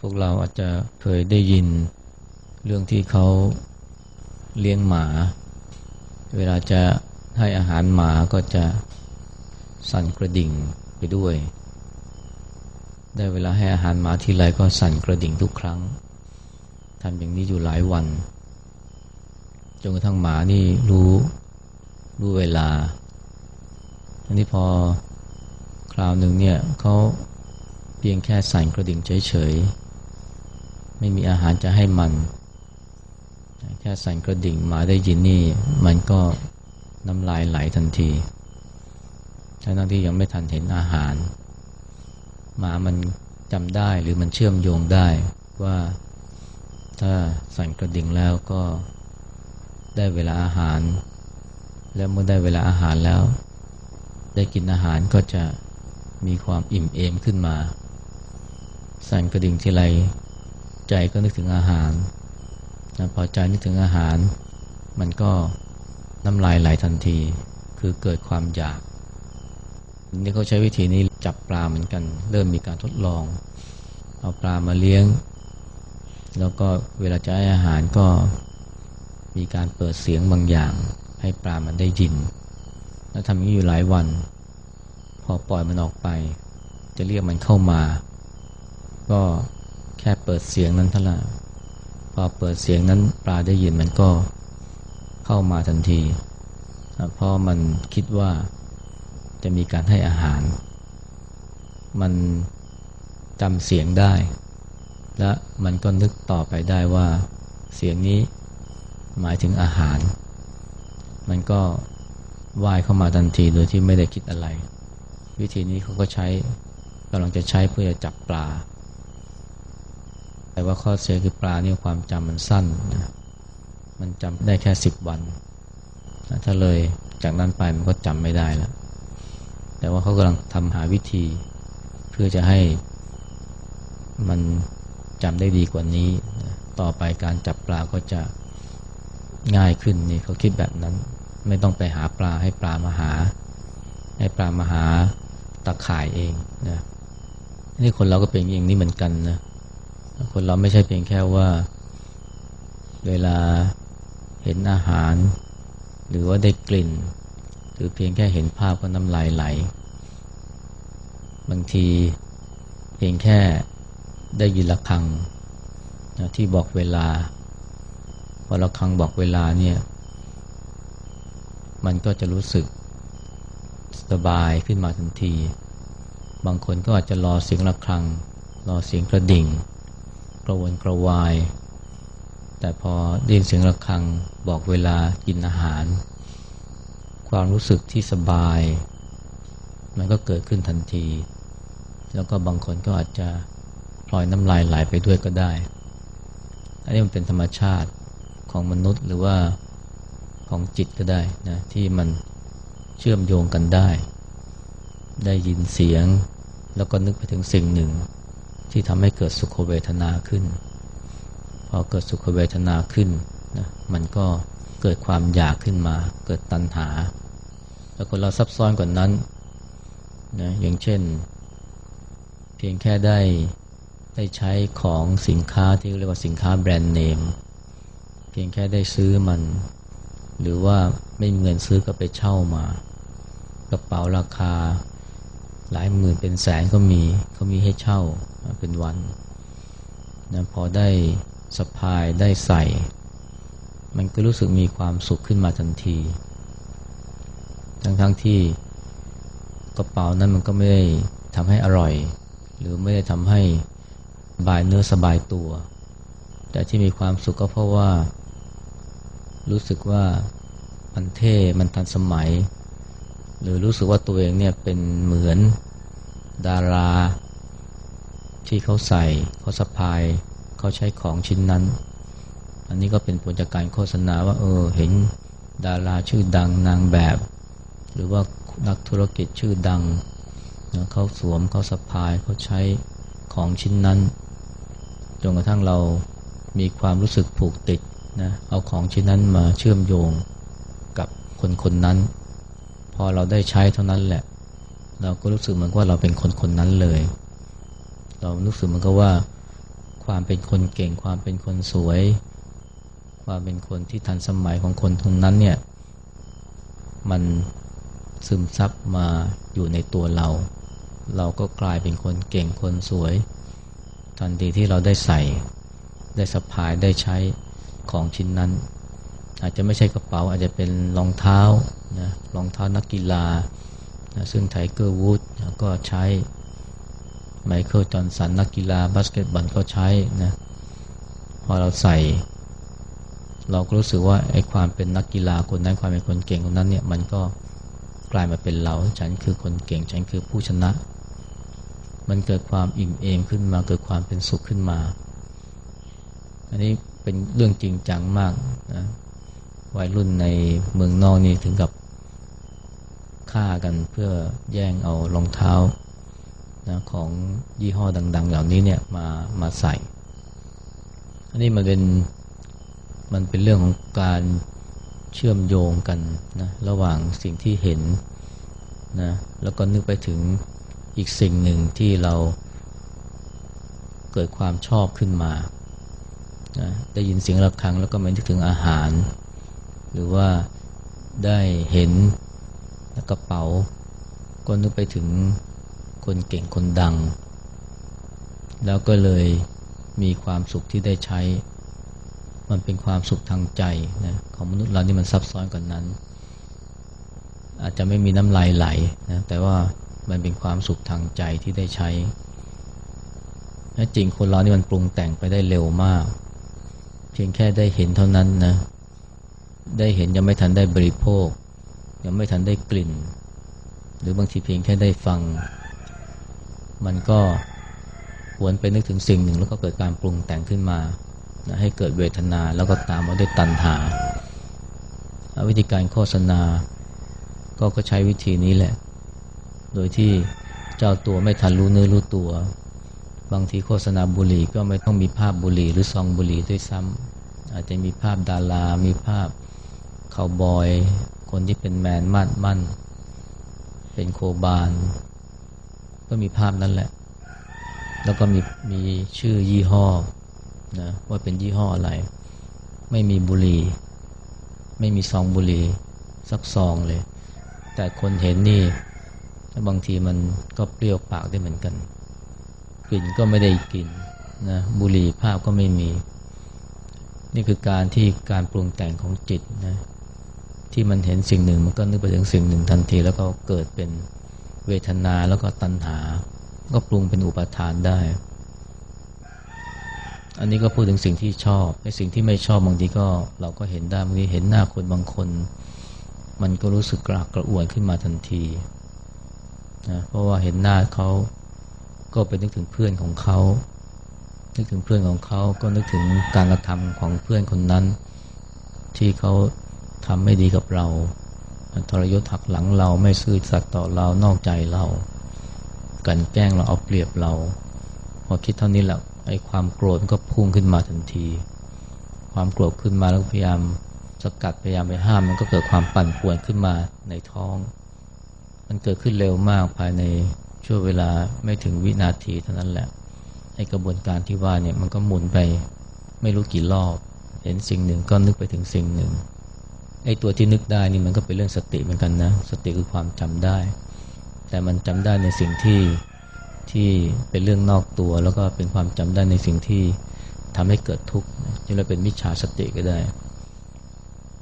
พวกเราอาจจะเคยได้ยินเรื่องที่เขาเลี้ยงหมา เวลาจะให้อาหารหมาก็จะสั่นกระดิ่งไปด้วย ได้เวลาให้อาหารหมาทีไรก็สั่นกระดิ่งทุกครั้งทำอย่างนี้อยู่หลายวันจนกระทั่งหมานี่รู้รู้เวลา อันนี้พอคราวหนึ่งเนี่ยเขาเพียงแค่สั่นกระดิ่งเฉย ไม่มีอาหารจะให้มัน แค่สั่นกระดิ่งหมาได้ยินนี่ มันก็น้ำลายไหลทันทีทั้งที่ยังไม่ทันเห็นอาหาร หมามันจำได้หรือมันเชื่อมโยงได้ว่าถ้าสั่นกระดิ่งแล้วก็ได้เวลาอาหาร และเมื่อได้เวลาอาหารแล้ว ได้กินอาหารก็จะมีความอิ่มเอมขึ้นมา สั่นกระดิ่งทีไร ใจก็นึกถึงอาหารนะพอใจนึกถึงอาหาร มันก็น้ำลายไหลทันที คือเกิดความอยาก นี่เขาใช้วิธีนี้จับปลาเหมือนกัน เริ่มมีการทดลอง เอาปลามาเลี้ยง แล้วก็เวลาจะให้อาหารก็มีการเปิดเสียงบางอย่าง ให้ปลามันได้ยิน แล้วทำอย่างนี้อยู่หลายวัน พอปล่อยมันออกไป จะเรียกมันเข้ามา ก็ ค่เปิดเสียงนั้นเท่านั้นพอเปิดเสียงนั้นปลาได้ยินมันก็เข้ามาทันที เพราะมันคิดว่าจะมีการให้อาหาร มันจำเสียงได้ และมันก็นึกต่อไปได้ว่าเสียงนี้หมายถึงอาหาร มันก็ว่ายเข้ามาทันทีโดยที่ไม่ได้คิดอะไร วิธีนี้เขาก็ใช้กำลังจะใช้เพื่อจะจับปลา แต่ว่าข้อเสียคือปลาเนี่ยความจำมันสั้นนะมันจำได้แค่สิบวันถ้าเลยจากนั้นไปมันก็จำไม่ได้แล้ว แต่ว่าเขากำลังทำหาวิธี เพื่อจะให้มันจำได้ดีกว่านี้ต่อไปการจับปลาก็จะง่ายขึ้นนี่เขาคิดแบบนั้น ไม่ต้องไปหาปลาให้ปลามาหา ให้ปลามาหาตะข่ายเองนะนี่คนเราก็เป็นอย่างนี้เหมือนกันนะ คนเราไม่ใช่เพียงแค่ว่า เวลาเห็นอาหาร หรือว่าได้กลิ่น หรือเพียงแค่เห็นภาพก็น้ำลายไหล บางทีเพียงแค่ได้ยินระฆังนะที่บอกเวลาพอระฆังบอกเวลาเนี่ยมันก็จะรู้สึกสบายขึ้นมาทันที บางคนก็อาจจะรอเสียงระฆัง รอเสียงกระดิ่ง กระวนกระวาย แต่พอได้ยินเสียงระฆังบอกเวลากินอาหาร ความรู้สึกที่สบาย มันก็เกิดขึ้นทันที แล้วก็บางคนก็อาจจะพลอยน้ำลายไหลไปด้วยก็ได้ อันนี้มันเป็นธรรมชาติของมนุษย์หรือว่าของจิตก็ได้นะที่มันเชื่อมโยงกันได้ ได้ยินเสียงแล้วก็นึกไปถึงสิ่งหนึ่ง ที่ทำให้เกิดสุขเวทนาขึ้น พอเกิดสุขเวทนาขึ้นนะมันก็เกิดความอยากขึ้นมา เกิดตัณหา แล้วคนเราซับซ้อนกว่านั้นนะอย่างเช่น เพียงแค่ได้ได้ใช้ของสินค้าที่เรียกว่าสินค้าแบรนด์เนม เพียงแค่ได้ซื้อมัน หรือว่าไม่มีเงินซื้อก็ไปเช่ามากระเป๋าราคา หลายหมื่นเป็นแสนก็มีเขามีให้เช่าเป็นวันนะพอได้สะพายได้ใส่ มันก็รู้สึกมีความสุขขึ้นมาทันที ทั้งๆทที่กระเป๋านั้นมันก็ไม่ได้ทำให้อร่อย หรือไม่ได้ทำให้บายเนื้อสบายตัว แต่ที่มีความสุขก็เพราะว่า รู้สึกว่ามันเท่ มันทันสมัย หรือรู้สึกว่าตัวเองเนี่ยเป็นเหมือน ดารา ที่เขาใส่เขาสะพาย เขาใช้ของชิ้นนั้น อันนี้ก็เป็นผลจากการโฆษณาว่า เออ เห็นดาราชื่อดังนางแบบ หรือว่านักธุรกิจชื่อดังเขาสวมเขาสะพายเขาใช้ของชิ้นนั้นจนกระทั่งเรามีความรู้สึกผูกติดนะเอาของชิ้นนั้นมาเชื่อมโยงกับคนคนนั้น พอเราได้ใช้เท่านั้นแหละ เราก็รู้สึกเหมือนว่าเราเป็นคนคนนั้นเลย เรารู้สึกเหมือนกับว่า ความเป็นคนเก่ง ความเป็นคนสวย ความเป็นคนที่ทันสมัยของคนทุนนั้นเนี่ย มันซึมซับมาอยู่ในตัวเรา เราก็กลายเป็นคนเก่งคนสวย ทันทีที่เราได้ใส่ ได้สะพายได้ใช้ของชิ้นนั้น อาจจะไม่ใช่กระเป๋าอาจจะเป็นรองเท้านะรองเท้านักกีฬา นะซึ่งไทเกอร์วูดก็ใช้ไมเคิลจอห์นสันนักกีฬาบาสเกตบอลก็ใช้นะพอเราใส่ เราก็รู้สึกว่าไอ้ความเป็นนักกีฬาคนนั้นความเป็นคนเก่งคนนั้นเนี่ยมันก็กลายมาเป็นเรา ฉันคือคนเก่ง ฉันคือผู้ชนะ มันเกิดความอิ่มเอมขึ้นมาเกิดความเป็นสุขขึ้นมา อันนี้เป็นเรื่องจริงจังมากนะวัยรุ่นในเมืองนอกนี่ถึงกับ ฆ่ากันเพื่อแย่งเอารองเท้านะของยี่ห้อดัง ๆ เหล่านี้เนี่ยมามาใส่ อันนี้มันเป็นมันเป็นเรื่องของการเชื่อมโยงกันนะระหว่างสิ่งที่เห็นนะแล้วก็นึกไปถึงอีกสิ่งหนึ่งที่เราเกิดความชอบขึ้นมานะได้ยินเสียงระฆังแล้วก็มันนึกถึงอาหาร หรือว่าได้เห็น กระเป๋า ก็นึกไปถึงคนเก่งคนดัง แล้วก็เลยมีความสุขที่ได้ใช้ มันเป็นความสุขทางใจนะของมนุษย์เรานี่มันซับซ้อนกว่านนั้น อาจจะไม่มีน้ำลายไหลนะแต่ว่ามันเป็นความสุขทางใจที่ได้ใช้และจริงคนเรานี่มันปรุงแต่งไปได้เร็วมาก เพียงแค่ได้เห็นเท่านั้นนะ ได้เห็นยังไม่ทันได้บริโภค ยังไม่ทันได้กลิ่น หรือบางทีเพียงแค่ได้ฟัง มันก็หวนไปนึกถึงสิ่งหนึ่ง แล้วก็เกิดการปรุงแต่งขึ้นมานะให้เกิดเวทนาแล้วก็ตามมาด้วยตัณหา วิธีการโฆษณาก็ก็ใช้วิธีนี้แหละ โดยที่เจ้าตัวไม่ทันรู้เนื้อรู้ตัว บางทีโฆษณาบุหรี่ก็ไม่ต้องมีภาพบุหรี่หรือซองบุหรี่ด้วยซ้ำอาจจะมีภาพดารา มีภาพคาวบอย คนที่เป็นแมนมั่นมั่น เป็นโคบาน ก็มีภาพนั้นแหละ แล้วก็มีมีชื่อยี่ห้อนะว่าเป็นยี่ห้ออะไร ไม่มีบุหรี่ ไม่มีซองบุหรี่สักซองเลย แต่คนเห็นนี่บางทีมันก็เปรี้ยวปากได้เหมือนกันกลิ่นก็ไม่ได้กลิ่นนะบุหรี่ภาพก็ไม่มี นี่คือการที่การปรุงแต่งของจิตนะ ที่มันเห็นสิ่งหนึ่งมันก็นึกไปถึงสิ่งหนึ่งทันที แล้วก็เกิดเป็นเวทนาแล้วก็ตัณหา ก็ปรุงเป็นอุปทานได้ อันนี้ก็พูดถึงสิ่งที่ชอบไอ้สิ่งที่ไม่ชอบบางทีก็เราก็เห็นได้บางทีเห็นหน้าคนบางคน มันก็รู้สึกกรากกระอ่วนขึ้นมาทันทีนะเพราะว่าเห็นหน้าเขาก็ไปนึกถึงเพื่อนของเขา นึกถึงเพื่อนของเขาก็นึกถึงการกระทำของเพื่อนคนนั้น ที่เขา ทำไม่ดีกับเรา ทรยศหักหลังเราไม่ซื่อสัตย์ต่อเรานอกใจเรากันแกล้งเราเอาเปรียบเรา พอคิดเท่านี้แหละไอ้ความโกรธก็พุ่งขึ้นมาทันที ความโกรธขึ้นมาแล้วพยายามสกัดพยายามไปห้ามมันก็เกิดความปั่นป่วนขึ้นมาในท้อง มันเกิดขึ้นเร็วมากภายในช่วงเวลาไม่ถึงวินาทีเท่านั้นแหละไอ้กระบวนการที่ว่าเนี่ยมันก็หมุนไปไม่รู้กี่รอบ เห็นสิ่งหนึ่งก็นึกไปถึงสิ่งหนึ่ง ไอ้ตัวที่นึกได้นี่มันก็เป็นเรื่องสติเหมือนกันนะ สติคือความจำได้ แต่มันจำได้ในสิ่งที่ที่เป็นเรื่องนอกตัว แล้วก็เป็นความจำได้ในสิ่งที่ทำให้เกิดทุกข์จึงเราเป็นมิจฉาสติก็ได้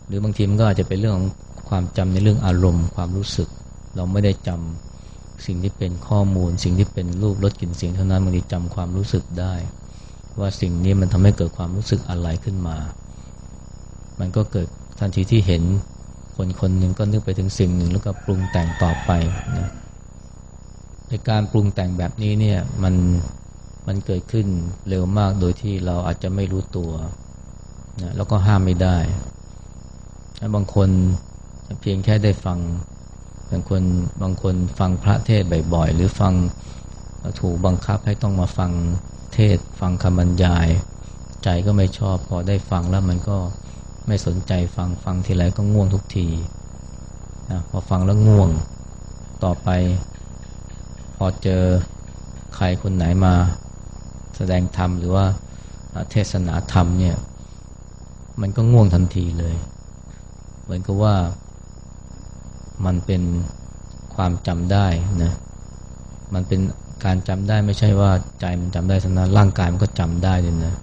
หรือบางทีมันก็อาจจะเป็นเรื่องของความจำในเรื่องอารมณ์ ความรู้สึก เราไม่ได้จำสิ่งที่เป็นข้อมูล สิ่งที่เป็นรูปรสกลิ่นเสียงเท่านั้นบางทีจำความรู้สึกได้ ว่าสิ่งนี้มันทำให้เกิดความรู้สึกอะไรขึ้นมา มันก็เกิด ทันทีที่เห็นคนคนหนึ่งก็นึกไปถึงสิ่งหนึ่งแล้วก็ปรุงแต่งต่อไปนะในการปรุงแต่งแบบนี้เนี่ยมันมันเกิดขึ้นเร็วมากโดยที่เราอาจจะไม่รู้ตัวนะแล้วก็ห้ามไม่ได้ บางคนเพียงแค่ได้ฟังบางคนบางคนฟังพระเทศบ่อยๆ หรือฟังถูกบังคับให้ต้องมาฟังเทศฟังคำบรรยาย ใจก็ไม่ชอบพอได้ฟังแล้วมันก็ ไม่สนใจฟังฟังทีไรก็ง่วงทุกทีนะพอฟังแล้วง่วงต่อไป พอเจอใครคนไหนมาแสดงธรรมหรือว่าเทศนาธรรมเนี่ย มันก็ง่วงทันทีเลย เหมือนกับว่ามันเป็นความจำได้นะมันเป็นการจำได้ไม่ใช่ว่าใจมันจำได้เท่านั้นร่างกายมันก็จำได้เลยนะ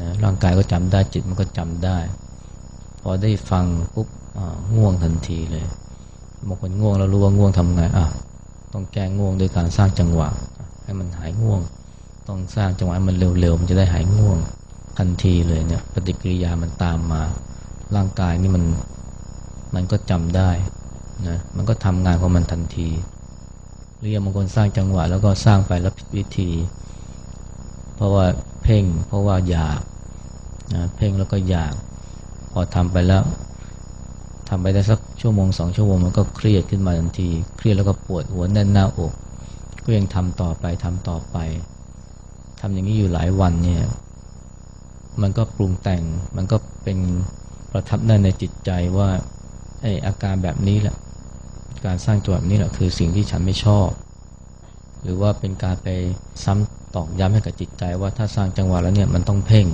นะร่างกายก็จำได้จิตมันก็จำได้ พอได้ฟังปุ๊บง่วงทันทีเลยบางคนง่วงแล้วรู้ว่าง่วงทำไงอะต้องแก้ง่วงโดยการสร้างจังหวะ ให้มันหายง่วง ต้องสร้างจังหวะมันเร็วๆ มันจะได้หายง่วงทันทีเลยเนี่ย ปฏิกิริยามันตามมา ร่างกายนี่มันมันก็จำได้นะมันก็ทำงานของมันทันทีหรือบางคนสร้างจังหวะแล้วก็สร้างไปแล้วผิดวิธี เพราะว่า พ่ง เพราะว่าอยากนะเพ่งแล้วก็อยาก พอทำไปแล้วทำไปได้สักชั่วโมงสองชั่วโมงมันก็เครียดขึ้นมาทันที เครียดแล้วก็ปวดหัวแน่นหน้าอกก็ยังทำต่อไปทำต่อไปทำอย่างนี้อยู่หลายวันเนี่ยมันก็ปรุงแต่งมันก็เป็นประทับแน่นในจิตใจว่าไออาการแบบนี้แหละ การสร้างจังหวะนี้แหละคือสิ่งที่ฉันไม่ชอบ หรือว่าเป็นการไปซ้ำ ตอกย้ำให้กับจิตใจว่าถ้าสร้างจังหวะแล้วเนี่ยมันต้องเพ่ง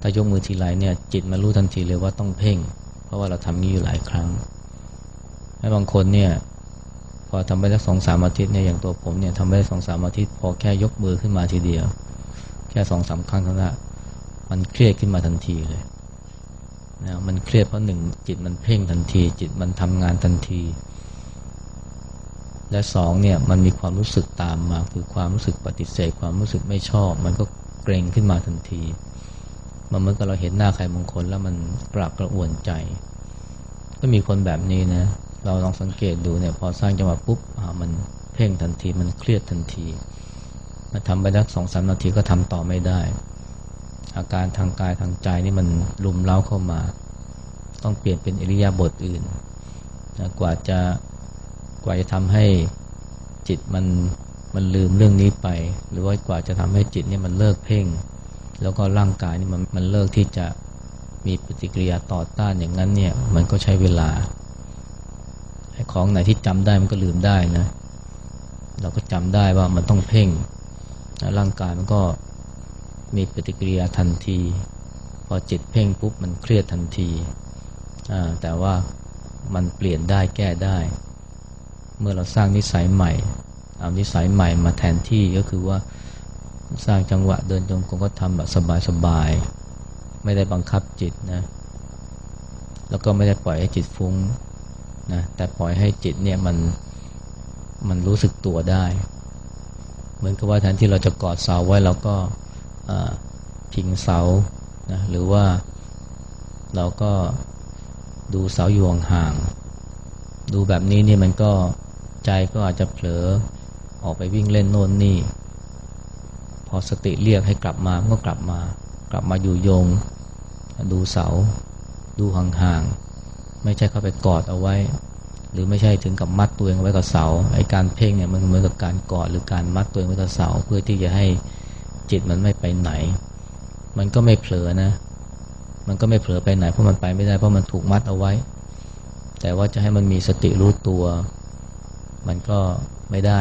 ถ้ายกมือทีไรเนี่ยจิตมันรู้ทันทีเลยว่าต้องเพ่ง เพราะว่าเราทำนี้อยู่หลายครั้งให้บางคนเนี่ยพอทำไปได้สองสามอาทิตย์เนี่ยอย่างตัวผมเนี่ยทำไปได้สองสามอาทิตย์ พอแค่ยกมือขึ้นมาทีเดียว แค่สองสาครั้งเท่านั้นมันเครียดขึ้นมาทันทีเลยนะมันเครียดเพราะหนึ่งจิตมันเพ่งทันที จิตมันทำงานทันที และสองเนี่ยมันมีความรู้สึกตามมา คือความรู้สึกปฏิเสธ ความรู้สึกไม่ชอบ มันก็เกรงขึ้นมาทันที มันเหมือนกับเราเห็นหน้าใครบางคนแล้วมันกระกระอ่วนใจ ก็มีคนแบบนี้นะเราลองสังเกตดูเนี่ยพอสร้างจังหวะปุ๊บมันเพ่งทันทีมันเครียดทันทีมาทำไปสักสองสามนาทีก็ทำต่อไม่ได้ อาการทางกายทางใจนี่มันลุมเล้าเข้ามา ต้องเปลี่ยนเป็นอริยาบทอื่นกว่าจะ กว่าจะทำให้จิตมันมันลืมเรื่องนี้ไป หรือว่ากว่าจะทำให้จิตเนี่ยมันเลิกเพ่ง แล้วก็ร่างกายนี่มันมันเลิกที่จะมีปฏิกิริยาต่อต้านอย่างนั้นเนี่ยมันก็ใช้เวลาของไหนที่จำได้มันก็ลืมได้นะ เราก็จำได้ว่ามันต้องเพ่งร่างกายมันก็มีปฏิกิริยาทันที พอจิตเพ่งปุ๊บมันเครียดทันที แต่ว่ามันเปลี่ยนได้แก้ได้ เมื่อเราสร้างนิสัยใหม่เอานิสัยใหม่มาแทนที่ก็คือว่าสร้างจังหวะเดินจงกรมก็ทำแบบสบายๆไม่ได้บังคับจิตนะแล้วก็ไม่ได้ปล่อยให้จิตฟุ้งนะแต่ปล่อยให้จิตเนี่ยมันมันรู้สึกตัวได้ เหมือนกับว่าแทนที่เราจะกอดเสาไว้เราก็พิงเสานะหรือว่าเราก็ดูเสาอยู่ห่างดูแบบนี้นี่มันก็ ใจก็อาจจะเผลอออกไปวิ่งเล่นโน่นนี่ พอสติเรียกให้กลับมาก็กลับมา กลับมาอยู่ยง ดูเสา ดูห่างๆ ไม่ใช่เข้าไปกอดเอาไว้ หรือไม่ใช่ถึงกับมัดตัวเองไว้กับเสาไอ้การเพ่งเนี่ยมันเหมือนกับการกอดหรือการมัดตัวเองไว้กับเสา เพื่อที่จะให้จิตมันไม่ไปไหน มันก็ไม่เผลอนะ มันก็ไม่เผลอไปไหนเพราะมันไปไม่ได้เพราะมันถูกมัดเอาไว้ แต่ว่าจะให้มันมีสติรู้ตัว มันก็ไม่ได้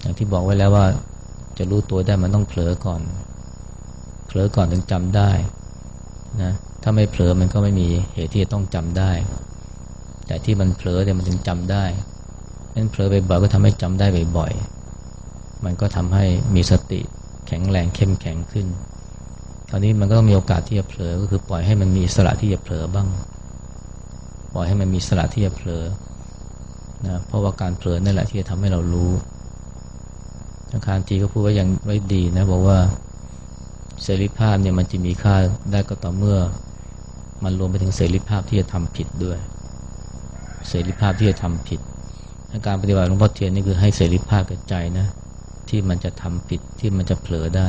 อย่างที่บอกไว้แล้วว่าจะรู้ตัวได้มันต้องเผลอก่อน เผลอก่อนถึงจำได้นะถ้าไม่เผลอมันก็ไม่มีเหตุที่จะต้องจำได้ แต่ที่มันเผลอเนี่ยมันถึงจำได้นั้นเผลอบ่อยๆก็ทำให้จำได้บ่อยๆมันก็ทำให้มีสติแข็งแรงเข้มแข็งขึ้นคราวนี้มันก็ต้องมีโอกาสที่จะเผลอก็คือปล่อยให้มันมีสระที่จะเผลอบ้าง ปล่อยให้มันมีสระที่จะเผลอ นะเพราะว่าการเผลอนั่นแหละที่จะทำให้เรารู้ทาคารจีก็พูดว่ายังไว้ดีนะบอกว่าเสรีภาพเนี่ยมันจะมีค่าได้ก็ต่อเมื่อ มันรวมไปถึงเสรีภาพที่จะทำผิดด้วย เสรีภาพที่จะทำผิดการปฏิบัติหลวงพ่อเทียนนี่คือให้เสรีภาพกับใจนะที่มันจะทำผิดที่มันจะเผลอได้